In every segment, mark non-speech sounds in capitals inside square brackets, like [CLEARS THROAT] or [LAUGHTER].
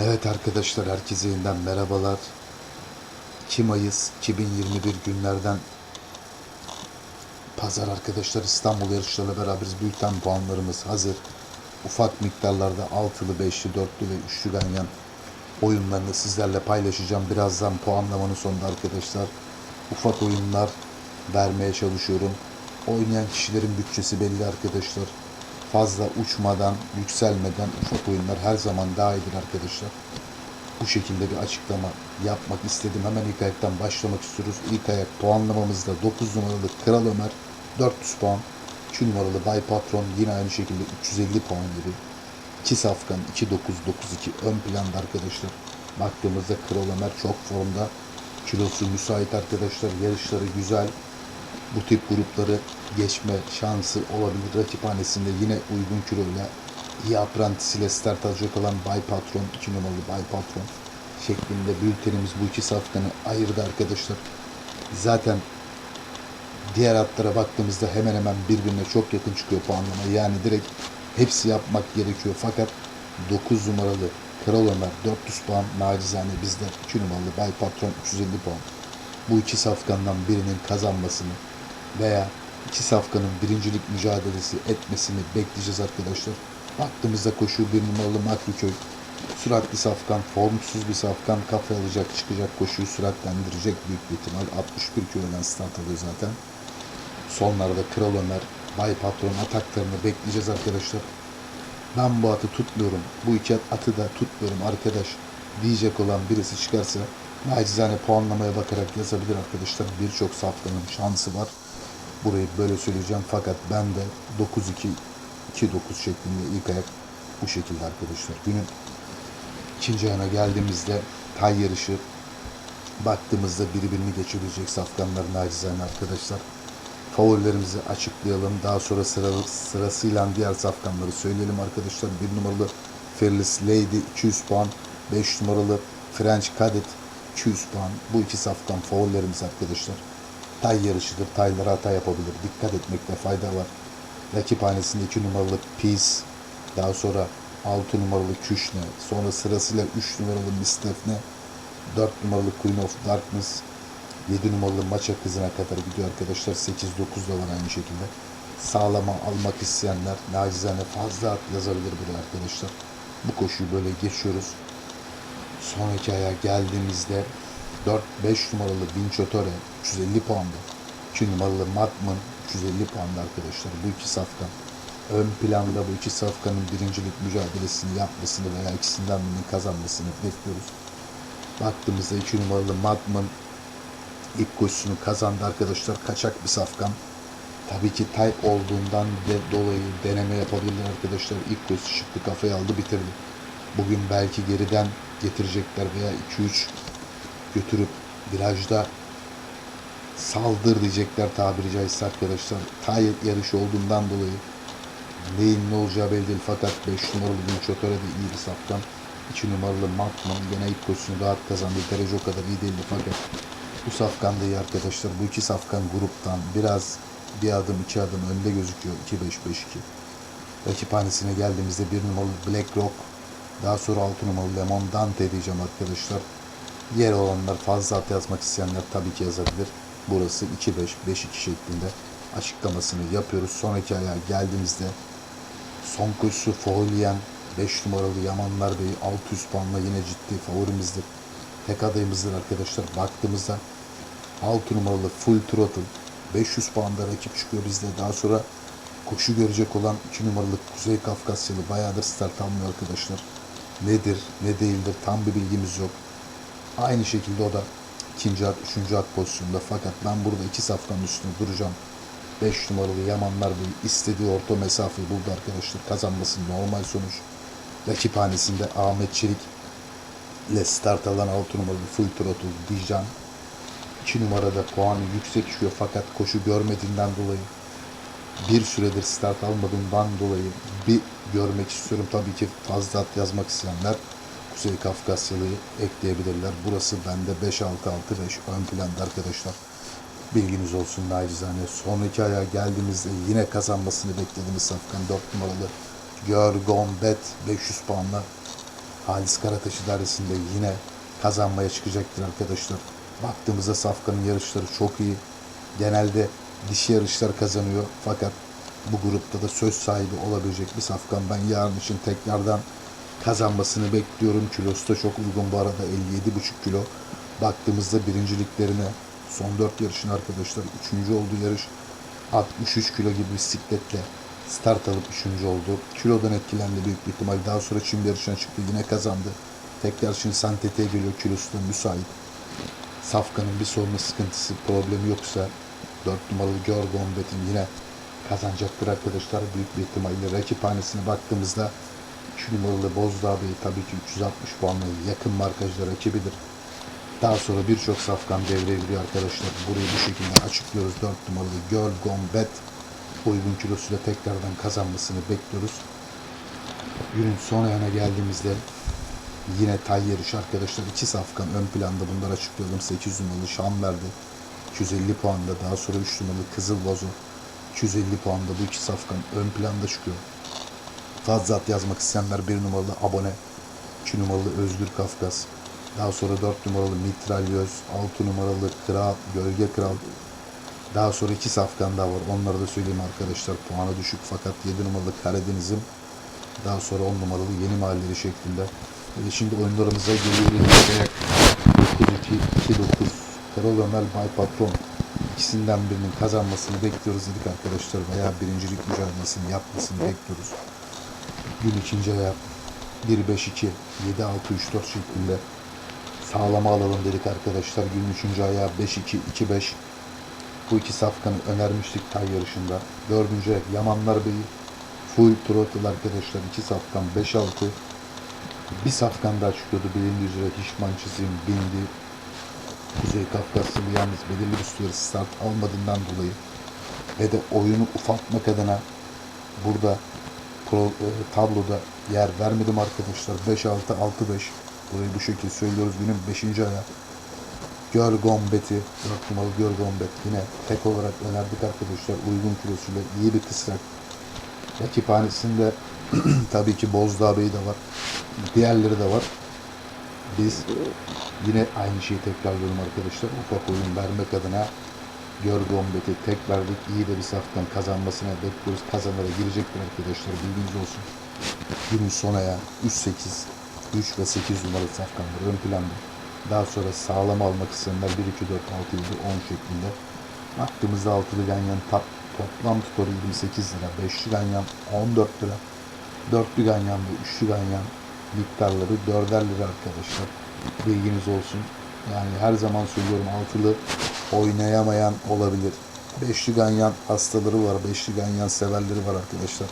Evet arkadaşlar herkese yeniden merhabalar. 2 Mayıs 2021 günlerden pazar arkadaşlar İstanbul yarışlarıyla beraberiz. Büyükten puanlarımız hazır. Ufak miktarlarda altılı, beşli, dörtlü ve üçlü ganyan oyunlarını sizlerle paylaşacağım. Birazdan puanlamanın sonunda arkadaşlar ufak oyunlar vermeye çalışıyorum. Oynayan kişilerin bütçesi belli arkadaşlar. Fazla uçmadan, yükselmeden ufak oyunlar her zaman daha iyidir arkadaşlar. Bu şekilde bir açıklama yapmak istedim. Hemen ilk ayaktan başlamak istiyoruz. İlk ayak puanlamamızda 9 numaralı Kral Ömer 400 puan. 2 numaralı Bay Patron yine aynı şekilde 350 puan gibi. 2 Safkan 2-9-9-2 ön planda arkadaşlar. Baktığımızda Kral Ömer çok formda. Kilosu müsait arkadaşlar. Yarışları güzel. Bu tip grupları geçme şansı olabilir. Rakiphanesinde yine uygun kiloyla iyi aprantisiyle start alacak olan Bay Patron, 2 numaralı Bay Patron şeklinde bültenimiz bu iki safkanı ayırdı arkadaşlar. Zaten diğer atlara baktığımızda hemen hemen birbirine çok yakın çıkıyor puanlama. Yani direkt hepsi yapmak gerekiyor. Fakat 9 numaralı Kral Ömer 400 puan nacizane bizde 2 numaralı Bay Patron 350 puan. Bu iki safkandan birinin kazanmasını veya iki safkanın birincilik mücadelesi etmesini bekleyeceğiz arkadaşlar. Baktığımızda koşu bir numaralı Makriköy süratli safkan, formsuz bir safkan kafa alacak, çıkacak koşuyu süratlendirecek büyük bir ihtimal. 61 kilodan start alıyor zaten. Sonlarda Kral Ömer, Bay Patron ataklarını bekleyeceğiz arkadaşlar. Ben bu atı tutmuyorum. Bu iki atı da tutmuyorum arkadaş diyecek olan birisi çıkarsa nacizane puanlamaya bakarak yazabilir arkadaşlar. Birçok safkanın şansı var. Burayı böyle söyleyeceğim fakat ben de 9-2 2-9 şeklinde ilk ayak bu şekilde arkadaşlar. Günün ikinci ayağına geldiğimizde tay yarışı baktığımızda birbirini geçirecek safkanlar nacizane arkadaşlar. Favorilerimizi açıklayalım. Daha sonra sıra, sırasıyla diğer safkanları söyleyelim arkadaşlar. Bir numaralı Fearless Lady 200 puan. 5 numaralı French Cadet 200 puan. Bu iki safkan favorilerimiz arkadaşlar. Tay yarışıdır. Taylara hata yapabilir. Dikkat etmekte fayda var. Rakiphanesinde 2 numaralı Peace. Daha sonra 6 numaralı Küşne. Sonra sırasıyla 3 numaralı Miss Defne. 4 numaralı Queen of Darkness. 7 numaralı maça kızına kadar gidiyor arkadaşlar. 8-9 da var aynı şekilde. Sağlama almak isteyenler nacizane fazla at yazabilir buraya arkadaşlar. Bu koşuyu böyle geçiyoruz. Sonraki aya geldiğimizde 4-5 numaralı Vinçotore 350 puanda. 2 numaralı Matman 350 puanda arkadaşlar. Bu iki safkan. Ön planda bu iki safkanın birincilik mücadelesini yapmasını veya ikisinden birinin kazanmasını bekliyoruz. Baktığımızda 2 numaralı Matman ilk koşusunu kazandı arkadaşlar. Kaçak bir safkan. Tabii ki tay olduğundan de dolayı deneme yapabilirler arkadaşlar. İlk koşusu çıktı kafayı aldı bitirdi. Bugün belki geriden getirecekler veya 2-3 götürüp virajda saldır diyecekler tabiri caizse arkadaşlar. Tay yarışı olduğundan dolayı neyin ne olacağı belli değil. Fakat 5 numaralı Vinçotore de iyi bir safkan. 2 numaralı Matman gene ilk koşusunu rahat kazandı. Derece o kadar iyi değildi fakat bu safkan da iyi arkadaşlar. Bu iki safkan gruptan biraz bir adım iki adım önde gözüküyor. 2-5-5-2. Rakiphanesine geldiğimizde bir numaralı Black Rock daha sonra 6 numaralı Lemon Dante diyeceğim arkadaşlar. Yer olanlar fazla at yazmak isteyenler tabii ki yazabilir. Burası 2-5-5-2 şeklinde açıklamasını yapıyoruz. Sonraki ayağa geldiğimizde son koşusu Foholiyen 5 numaralı Yamanlar Bey 600 puanla yine ciddi favorimizdir. Tek adayımızdır arkadaşlar. Baktığımızda 6 numaralı Full Throttle 500 puanda rakip çıkıyor bizde. Daha sonra koşu görecek olan 2 numaralı Kuzey Kafkasyalı bayağıdır start almıyor arkadaşlar. Nedir, ne değildir tam bir bilgimiz yok. Aynı şekilde o da ikinci at, üçüncü at pozisyonunda. Fakat ben burada iki safkanın üstünde duracağım. 5 numaralı Yamanlar Bey istediği orta mesafeyi buldu arkadaşlar. Kazanması normal sonuç. Rakiphanesinde Ahmet Çelik ile start alan 6 numaralı Full Throttle Dijan 2 numarada puanı yüksek çıkıyor fakat koşu görmediğinden dolayı bir süredir start almadığından dolayı bir görmek istiyorum. Tabii ki fazla at yazmak isteyenler Kuzey Kafkasyalı'yı ekleyebilirler. Burası bende 5-6-6-5 ön planda arkadaşlar. Bilginiz olsun nacizane. Sonraki ayağa geldiğimizde yine kazanmasını beklediğimiz Safkan 4 numaralı Görgon Bet 500 puanla Halis Karataş idaresinde yine kazanmaya çıkacaktır arkadaşlar. Baktığımızda Safkan'ın yarışları çok iyi. Genelde dişi yarışlar kazanıyor. Fakat bu grupta da söz sahibi olabilecek bir Safkan. Ben yarın için tekrardan kazanmasını bekliyorum. Kilosu da çok uygun bu arada 57,5 kilo. Baktığımızda birinciliklerine son 4 yarışın arkadaşlar 3. olduğu yarış 63 kilo gibi bisikletle start alıp 3. oldu. Kilodan etkilendi büyük bir ihtimal. Daha sonra Çin yarışına çıktı yine kazandı. Tekrar şimdi Santeti'ye geliyor kilosu da müsait. Safkan'ın bir sorunu sıkıntısı problemi yoksa 4 numaralı Görgon Betin yine kazanacaktır arkadaşlar. Büyük bir ihtimalle rakip hanesine baktığımızda 2 numaralı Bozdağ Bey tabii ki 360 puanla yakın markajda rakibidir. Daha sonra birçok safkan devreye giriyor arkadaşlar. Burayı bu şekilde açıklıyoruz. 4 numaralı Girl Gone Bet uygun kilosuyla tekrardan kazanmasını bekliyoruz. Günün son ayağına geldiğimizde yine tay yarışı arkadaşlar. iki safkan ön planda bunları açıklayalım. 8 numaralı Şamverdi 250 puanda. Daha sonra 3 numaralı Kızıl Bozo 250 puanda. Bu iki safkan ön planda çıkıyor. Fazla at yazmak isteyenler 1 numaralı abone 2 numaralı Özgür Kafkas daha sonra 4 numaralı Mitralyöz 6 numaralı Kral Gölge Kral daha sonra iki safkan daha var. Onları da söyleyeyim arkadaşlar. Puanı düşük fakat 7 numaralı Karadeniz'im daha sonra 10 numaralı Yeni Mahalleri şeklinde. Ve şimdi oyunlarımıza geliyoruz Ayak 9-2-2-9 Karol Ömer Bay Patron. İkisinden birinin kazanmasını bekliyoruz dedik arkadaşlar. Veya birincilik mücadelesini yapmasını bekliyoruz gün ikinci ayağı 1-5-2, 7-6-3-4 şeklinde sağlama alalım dedik arkadaşlar. Gün üçüncü ayağı 5-2-2-5. Bu iki safkanı önermiştik tay yarışında. Dördüncü ayak Yamanlar Bey'i full throttle arkadaşlar. iki safkan 5-6. Bir safkan daha çıkıyordu. Bilindiği üzere Hişman Çizim bindi. Kuzey Kafkasyalı yalnız belirli bir süre start almadığından dolayı ve de oyunu ufaltmak adına burada tabloda yer vermedim arkadaşlar. 5-6-6-5 burayı bu şekilde söylüyoruz. Günün 5. ayağı Görgombet'i 4 numaralı Görgombet yine tek olarak önerdik arkadaşlar. Uygun kilosuyla iyi bir kısrak. Rakiphanesinde [CLEARS THROAT] tabii ki Bozdağ Bey de var. Diğerleri de var. Biz yine aynı şeyi tekrarlıyorum arkadaşlar. Ufak oyun vermek adına Görgombet'i tek verdik. İyi de bir saftan kazanmasına bekliyoruz. Kazanlara girecektir arkadaşlar. Bilginiz olsun. Günün son ayağı 3-8, 3 ve 8 numaralı safkanlar ön planda. Daha sonra sağlam almak isteyenler 1, 2, 4, 6, 7, 10 şeklinde. Baktığımızda altılı ganyan tap, toplam tutarı 28 lira. Beşli ganyan 14 lira. Dörtlü ganyan ve üçlü ganyan miktarları 4'er lira arkadaşlar. Bilginiz olsun. Yani her zaman söylüyorum altılı oynayamayan olabilir. Beşli ganyan hastaları var. Beşli ganyan severleri var arkadaşlar.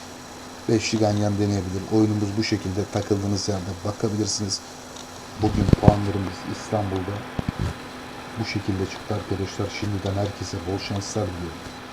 Beşli ganyan deneyebilir. Oyunumuz bu şekilde takıldığınız yerde bakabilirsiniz. Bugün puanlarımız İstanbul'da bu şekilde çıktı arkadaşlar. Şimdiden herkese bol şanslar diliyorum.